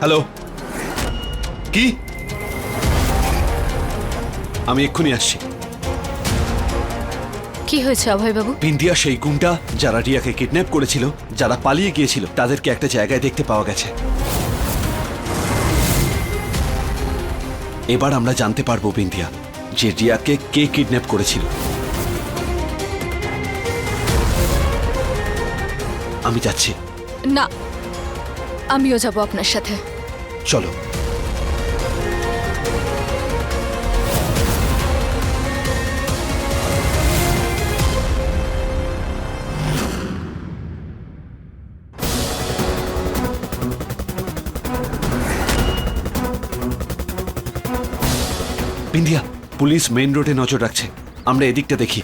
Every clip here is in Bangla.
হ্যালো কি? আমি এক্ষুনি আসছি। কি হয়েছে অভয়বাবু? বিন্দিয়া সেই গুন্ডা যারা রিয়াকে কিডন্যাপ করেছিল যারা পালিয়ে গিয়েছিল তাদেরকে একটা জায়গায় দেখতে পাওয়া গেছে। এবার আমরা জানতে পারব বিন্দিয়া যে রিয়াকে কে কিডন্যাপ করেছিল। আমি যাচ্ছি। না আমিও যাব আপনার সাথে। চলো। বিন্দিয়া পুলিশ মেইন রোডে নজর রাখছে। আমরা এদিকটা দেখি।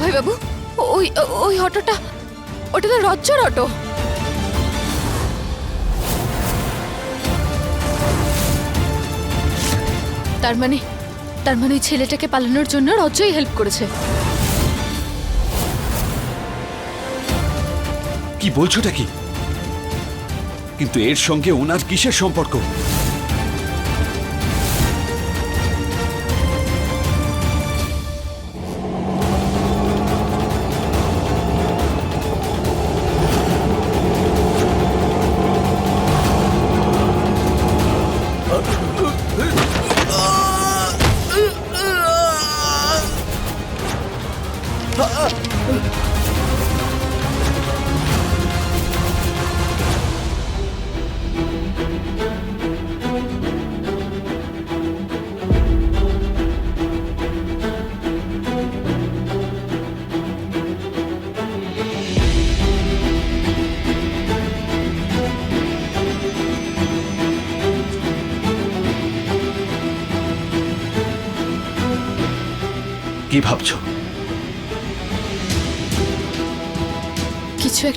অভয়বাবু, ওই ওই অটোটা ওটা তো রজ্জর অটো। তার মানে তার মানে ওই ছেলেটাকে পালানোর জন্য রজ্জই হেল্প করেছে। কি বলছোটা কি? কিন্তু এর সঙ্গে ওনার কিসের সম্পর্ক?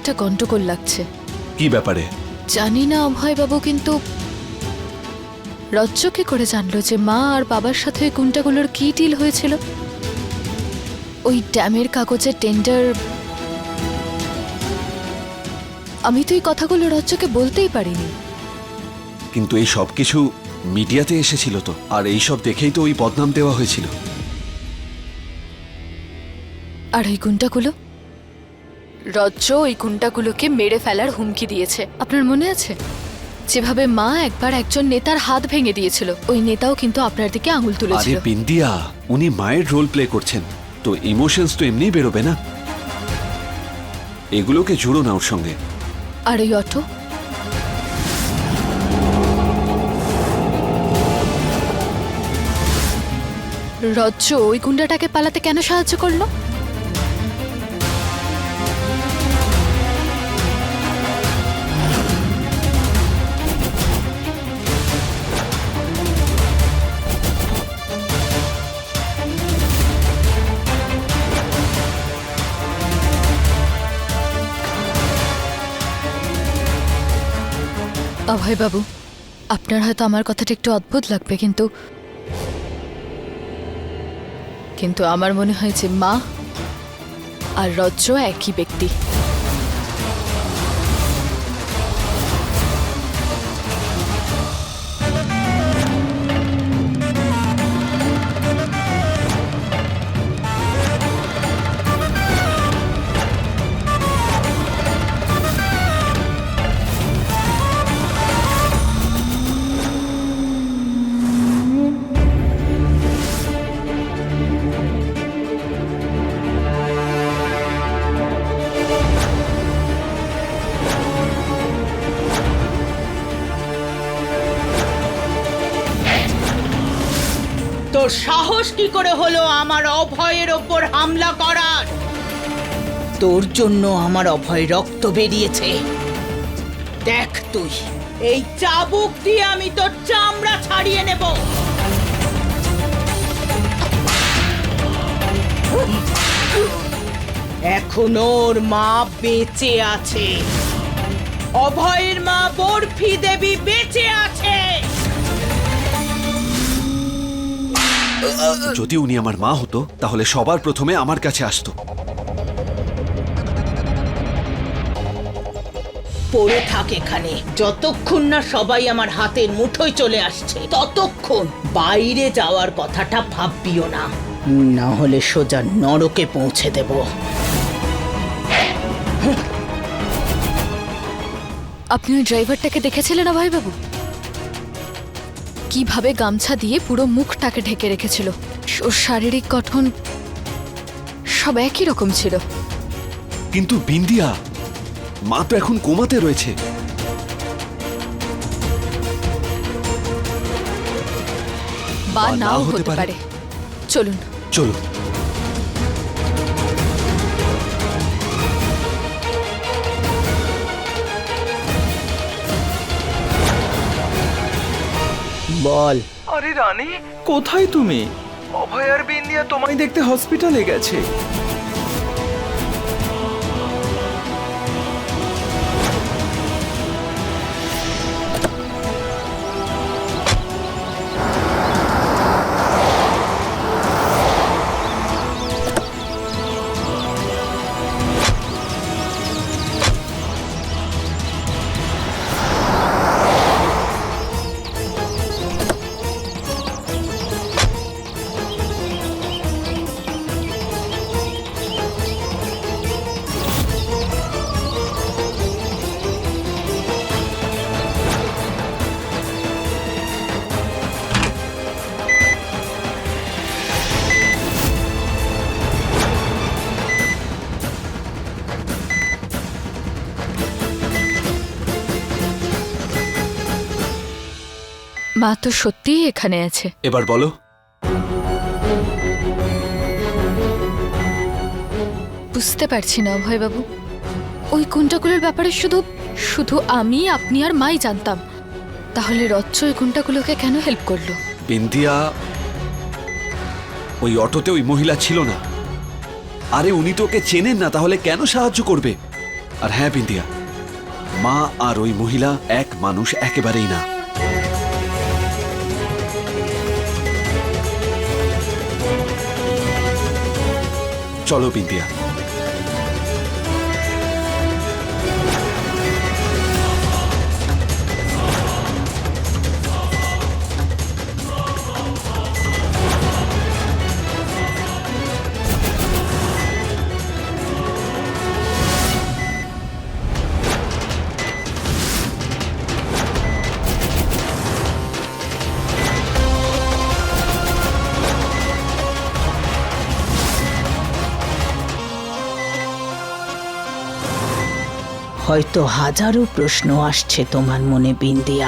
একটা গন্ডগোল লাগছে। কি ব্যাপারে? জানি না অভয়বাবু কিন্তু রজ্জ কি করে জানলো যে মা আর বাবার সাথে ওই কুন্টাগুলোর কি ডিল হয়েছিল? ওই ড্যামের কাগজে টেন্ডার আমি তো এই কথাগুলো রজ্জকে বলতেই পারিনি। কিন্তু এই সব কিছু মিডিয়াতে এসেছিল তো আর এই সব দেখেই তো ওই বদনাম দেওয়া হয়েছিল। আর ওই গুন্ডাগুলো রজ্জ ওই গুন্ডাগুলোকে মেরে ফেলার হুমকি দিয়েছে। আপনার মনে আছে? যেভাবে মা একবার একজন নেতার হাত ভেঙে দিয়েছিল ওই নেতাও কিন্তু আপনার দিকে আঙুল আরে তুলেছিল বিন্দিয়া উনি মায়ের রোল প্লে করছেন তো ইমোশনস তো এমনিই বেরোবে না? এগুলোকে জুড়ো না ওর সঙ্গে। আর ওই অটো? রজ্জ ওই গুন্ডাটাকে পালাতে কেন সাহায্য করল? অভয় বাবু, আপনার হয়তো আমার কথাটা একটু অদ্ভুত লাগবে, কিন্তু কিন্তু আমার মনে হয় যে মা আর রজ্র একই ব্যক্তি। তোর সাহস কি করে হলো আমার অভয়ের ওপর হামলা করার? তোর জন্য আমার অভয় রক্ত বেরিয়েছে। দেখ তুই, এই চাবুক দিয়ে আমি তোর চামড়া ছাড়িয়ে নেব। এখন ওর মা বেঁচে আছে। অভয়ের মা বরফি দেবী বেঁচে আছে। যদি উনি আমার মা হতো তাহলে সবার প্রথমে আমার কাছে আসতো। পড়ে থাক এখানে। যতক্ষণ না সবাই আমার হাতের মুঠোয় চলে আসছে ততক্ষণ বাইরে যাওয়ার কথাটা ভাববিও না। না হলে সোজা নরকে পৌঁছে দেব। আপনি ওই ড্রাইভারটাকে দেখেছিলেন অভয় বাবু কীভাবে গামছা দিয়ে পুরো মুখটাকে ঢেকে রেখেছিল। ওর শারীরিক গঠন সব একই রকম ছিল। কিন্তু বিন্দিয়া মা তো এখন কোমাতে রয়েছে। বা নাও হতে পারে। চলুন। চলো বল। আরে রানী কোথায় তুমি? অভয় আর বিন্দিয়া তোমায় দেখতে হসপিটালে গেছে। মা তো সত্যিই এখানে আছে। এবার বলো। বুঝতে পারছি না অভয় বাবু ওই কুণ্টাগুলোর ব্যাপারে শুধু শুধু আমি আপনি আর মাই জানতাম। তাহলে রচ্চ ওই কুণ্টাগুলোকে কেন হেল্প করল? বিন্দিয়া ওই অটোতে ওই মহিলা ছিল না। আরে উনি তো ওকে চেনেন না তাহলে কেন সাহায্য করবে? আর হ্যাঁ বিন্দিয়া মা আর ওই মহিলা এক মানুষ একেবারেই না। চলো বিন্দিয়া হয়তো হাজারো প্রশ্ন আসছে তোমার মনে, বিন্দিয়া।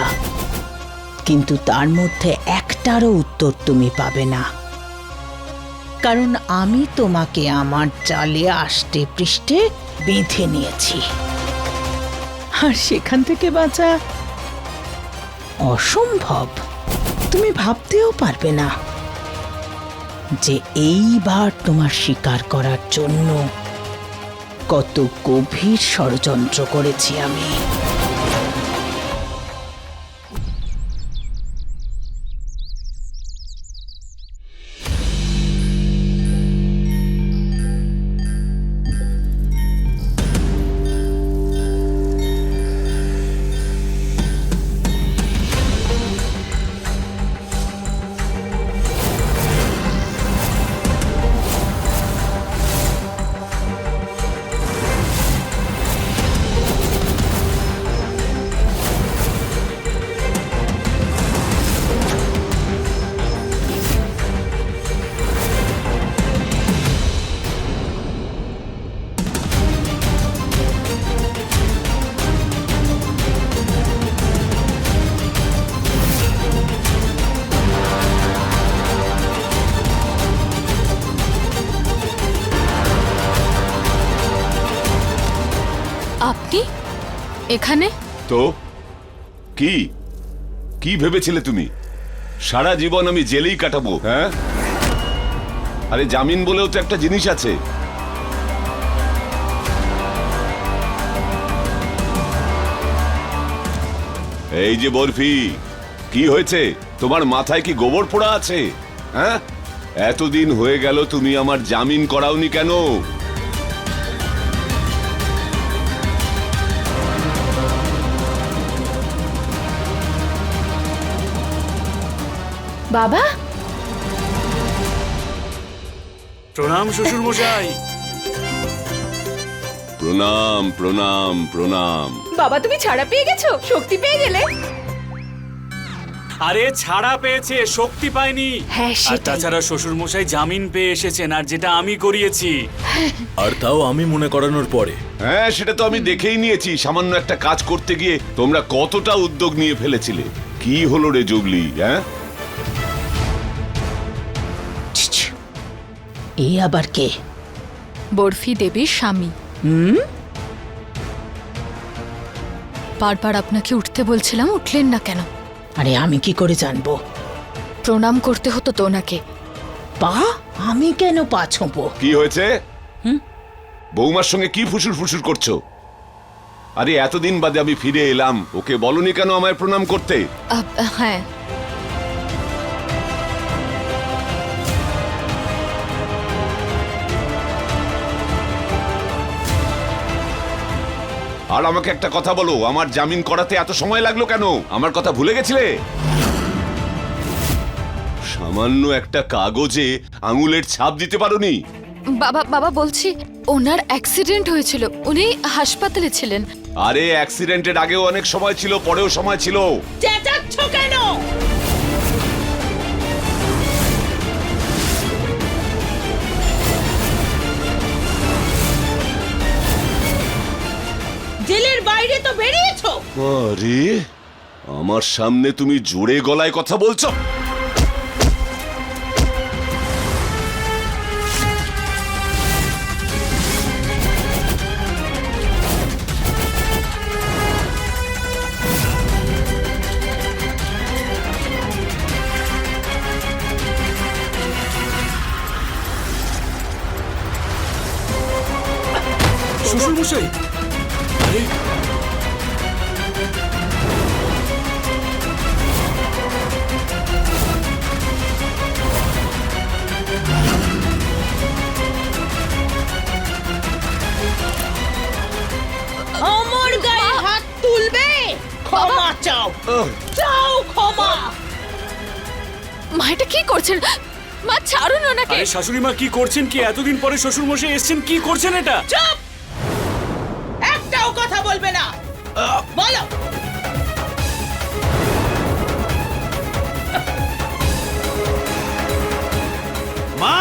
কিন্তু তার মধ্যে একটারও উত্তর তুমি পাবে না। কারণ আমি তোমাকে আমার জালে আষ্টে পৃষ্ঠে বেঁধে নিয়েছি। আর সেখান থেকে বাঁচা অসম্ভব। তুমি ভাবতেও পারবে না যে এইবার তোমার শিকার করার জন্য কত গভীর ষড়যন্ত্র করেছি আমি। এখানে? তো? কি? কি ভেবেছিলে তুমি? সারা জীবন আমি জেলেই কাটাবো হ্যাঁ? আরে জামিন বলেও তো একটা জিনিস আছে। এই যে বরফি, কি হয়েছে? তোমার মাথায় কি গোবর পোড়া আছে হ্যাঁ? এতদিন হয়ে গেল তুমি আমার জামিন করাওনি কেন? বাবা? প্রণাম শ্বশুর মশাই প্রণাম প্রণাম প্রণাম। বাবা তুমি ছাড়া পেয়ে গেছো? শক্তি পেয়ে গেলে? আরে ছাড়া পেয়েছে শক্তি পায়নি। হ্যাঁ, আর সেটাই। তাছাড়া শ্বশুর মশাই জামিন পেয়ে এসেছেন আর যেটা আমি করিয়েছি। আর তাও আমি মনে করানোর পরে। হ্যাঁ সেটা তো আমি দেখেই নিয়েছি। সামান্য একটা কাজ করতে গিয়ে তোমরা কতটা উদ্যোগ নিয়ে ফেলেছিলে। কি হলো রে জুবলি হ্যাঁ? এ আবার কে? বরফি দেবীর স্বামী। হুম? বারবার আপনাকে উঠতে বলছিলাম উঠলেন না কেন? আরে আমি কি করে জানব? প্রণাম করতে হতো তো ওনাকে। পা? আমি কেন পা ছোঁবো? কি হয়েছে? বৌমার সঙ্গে কি ফুসুর ফুসুর করছ? আরে এতদিন বাদে আমি ফিরে এলাম। ওকে বলনি কেন আমায় প্রণাম করতে? হ্যাঁ। আর আমাকে একটা কথা বলো আমার জামিন করাতে এত সময় লাগল কেন? আমার কথা ভুলে গেছিলে? সামান্য একটা কাগজে আঙুলের ছাপ দিতে পারোনি? বাবা বাবা বলছি ওনার অ্যাক্সিডেন্ট হয়েছিল। উনি হাসপাতালে ছিলেন। আরে অ্যাক্সিডেন্টের আগেও অনেক সময় ছিল পরেও সময় ছিল। চেঁচাচ্ছ কেন? আরে আমার সামনে তুমি জোরে গলায় কথা বলছো। শ্বশুর চাও। চাও ক্ষমা। মা এটা কি করছেন? মা ছাড়ুন ওনাকে। আরে শাশুড়ি মা কি করছেন কি? এতদিন পরে শ্বশুর মশাই এসেছেন কি করছেন এটা? চুপ! একটাও কথা বলবে না। বলো। মা!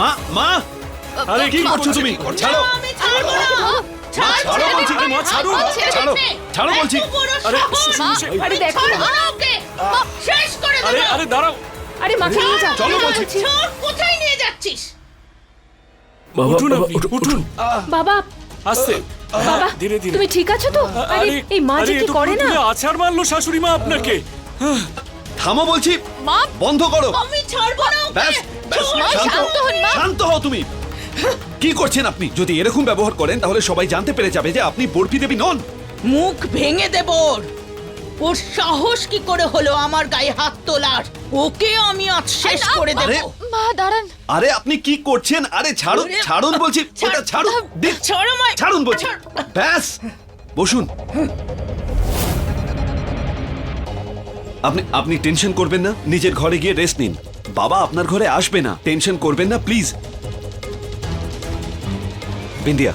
মা মা! আরে কি করছ তুমি? ছাড়ো আমি ছাড়বো না। ছাড়ো বলছি মা ছাড়ো ছাড়ো। ছাড়ো বলছি। আরে আরে দেখো ওকে শেষ করে আরে আরে দাঁড়াও। আরে মাকে নিয়ে যাও চলো। বলছি। কোথায় নিয়ে যাচ্ছিস? বাবা উঠুন উঠুন, বাবা আস্তে বাবা ধীরে ধীরে। তুমি ঠিক আছো তো? আরে এই মা যে কি করে না? আছাড় মারলো শাশুড়ি মা আপনাকে। থামো বলছি। মা বন্ধ করো। আমি ছাড়বো না ব্যাস ব্যাস শান্ত শান্ত হন, মা। শান্ত হও তুমি। কি করছেন আপনি? যদি এরকম ব্যবহার করেন তাহলে সবাই জানতে পেরে যাবে যে আপনি বরফি দেবী নন। মুখ ভেঙে দেব ওর। সাহস কি করে হলো আমার গায়ে হাত তোলার? ওকে আমি আজ শেষ করে দেব। আরে, মা দাঁড়ান। আরে আপনি কি করছেন? আরে ছাড়ুন ছাড়ুন বলছি ছাড়, ওটা ছাড়ুন দিন, ছাড় আমায়। ছাড়ুন বলছি। ব্যাস বসুন। আপনি আপনি টেনশন করবেন না নিজের ঘরে গিয়ে রেস্ট নিন। বাবা আপনার ঘরে আসবে না। টেনশন করবেন না প্লিজ। বিন্দিয়া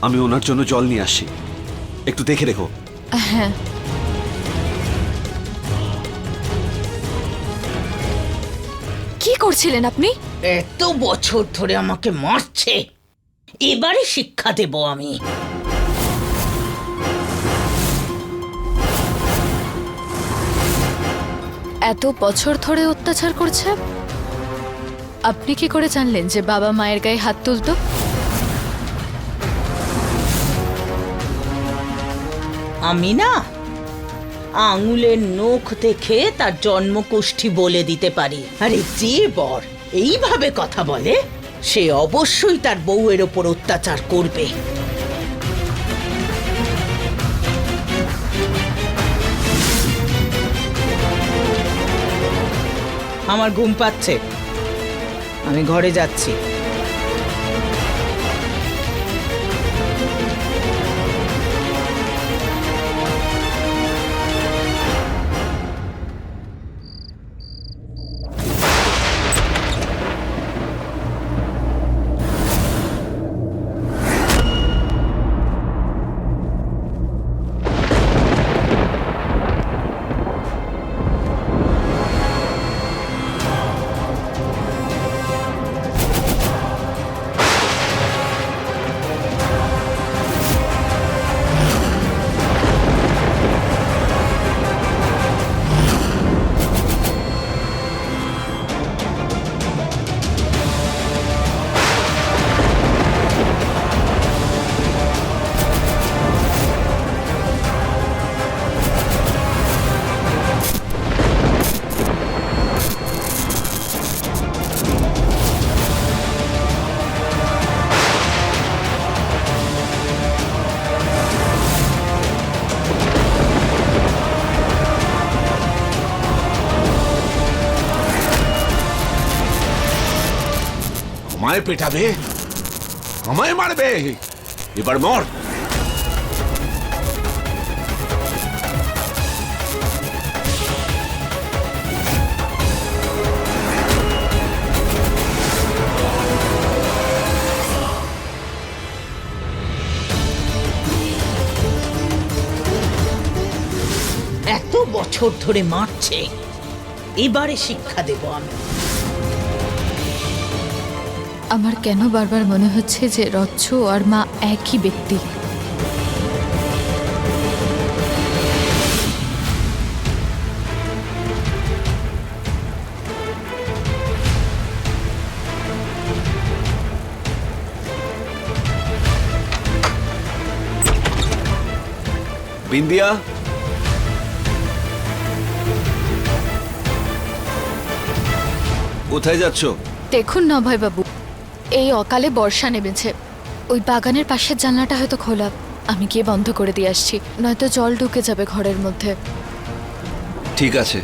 আমি ওনার জন্য জল নিয়ে আসি। একটু দেখে রেখো। হ্যাঁ। কি করছিলেন আপনি? এত বছর ধরে আমাকে মারছে। এবারে শিক্ষা দেব আমি। এত বছর ধরে অত্যাচার করছে? আপনি কি করে জানলেন যে বাবা মায়ের গায়ে হাত তুলতো? আমি না আঙুলের নখ দেখে তার জন্মকুষ্ঠী বলে দিতে পারি। আরে যে বর, এইভাবে কথা বলে, সে অবশ্যই তার বউয়ের ওপর অত্যাচার করবে। আমার ঘুম পাচ্ছে। আমি ঘরে যাচ্ছি। আমায় পেটাবে? আমায় মারবে? এবার মর। এত বছর ধরে মারছে। এবারে শিক্ষা দেব আমি। আমার কেন বারবার মনে হচ্ছে যে রচ্ছ আর মা একই ব্যক্তি? বিন্দিয়া? কোথায় যাচ্ছ? দেখুন না ভাই বাবু এই অকালে বর্ষা নেমেছে। ওই বাগানের পাশের জানলাটা হয়তো খোলা। আমি গিয়ে বন্ধ করে দিয়ে আসছি। নয়তো জল ঢুকে যাবে ঘরের মধ্যে। ঠিক আছে।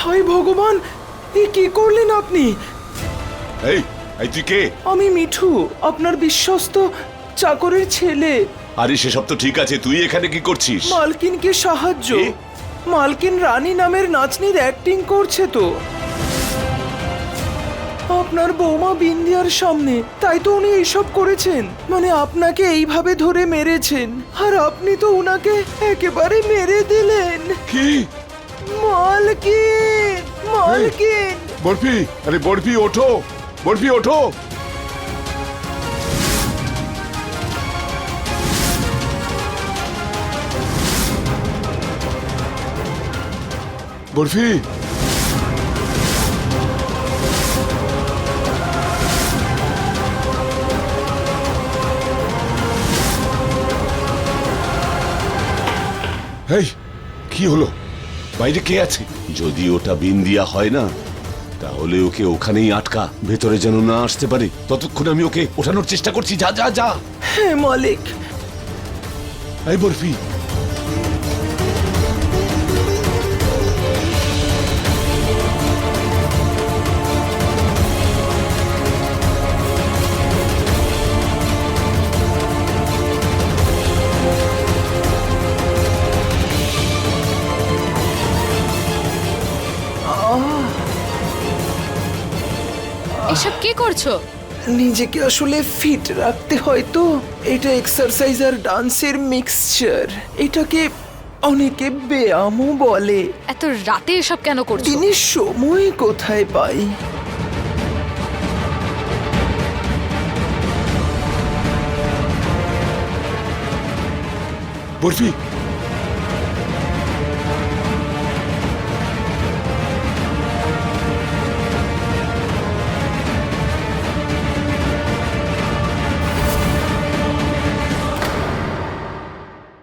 হাই ভগবান এ কি করলেন আপনি? এই এই তুই কে? আমি মিঠু আপনার বিশ্বস্ত চাকরের ছেলে। আরে সেসব তো ঠিক আছে তুই এখানে কি করছিস? মালকিনকে সাহায্য? মালকিন রানী নামের নাচনির অ্যাক্টিং করছে তো। আপনার বৌমা বিন্দিয়ার সামনে তাই তো উনি এইসব করেছেন। মানে আপনাকে এইভাবে ধরে মেরেছেন। আর আপনি তো উনাকে একেবারে মেরে দিলেন। কি? মালকিন মালকিন! বরফি আরে বরফি ওঠো। বরফি ওঠো। বরফি। কি হলো? বাইরে কে আছে? যদি ওটা বিন্দিয়া হয় না তাহলে ওকে ওখানেই আটকা ভেতরে যেন না আসতে পারে। ততক্ষণ আমি ওকে ওঠানোর চেষ্টা করছি। যা যা যা। হ্যাঁ মালিক। এই বরফি। এসব কি করছ? নিজেকে আসলে ফিট রাখতে হয় তো। এটা এক্সারসাইজ আর ডান্সের মিক্সচার এটাকে অনেকে ব্যায়ামও বলে। এত রাতে এসব কেন করছ? দিনে সময় কোথায় পাই? বরফি